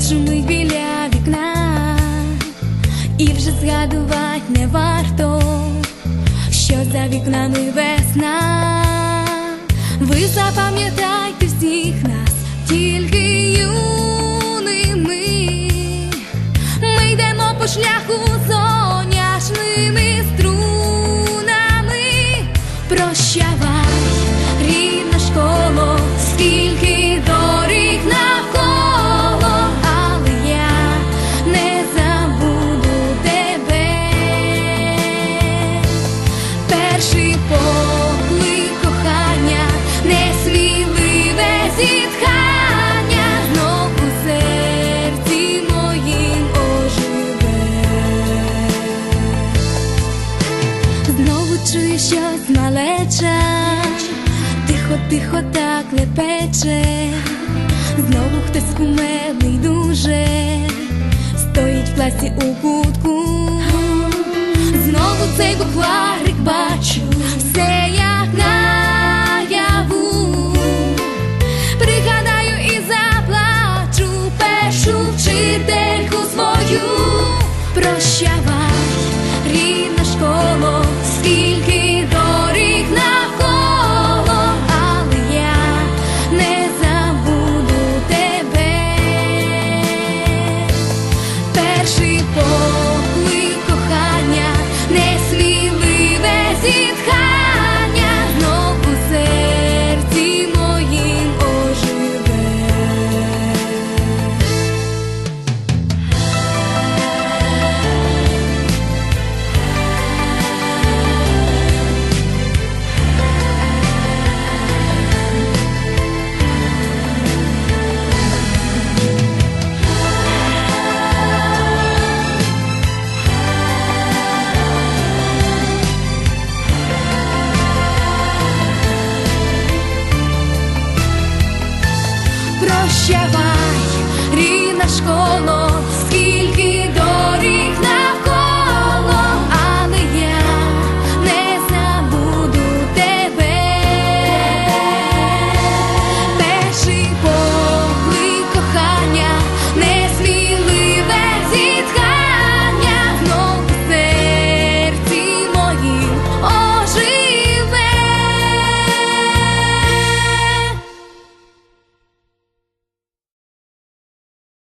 шумить біля вікна, і вже згадувати не варто, що за вікнами весна. Ви запам'ятайте всіх нас, тільки юними. Ми йдемо по шляху соняшними струнами. Прощавай, Чую щось налече, тихо, тихо так лепече, знову хтось кумедний дуже, стоїть в класі у кутку, знову цей букварик бачу, Faith has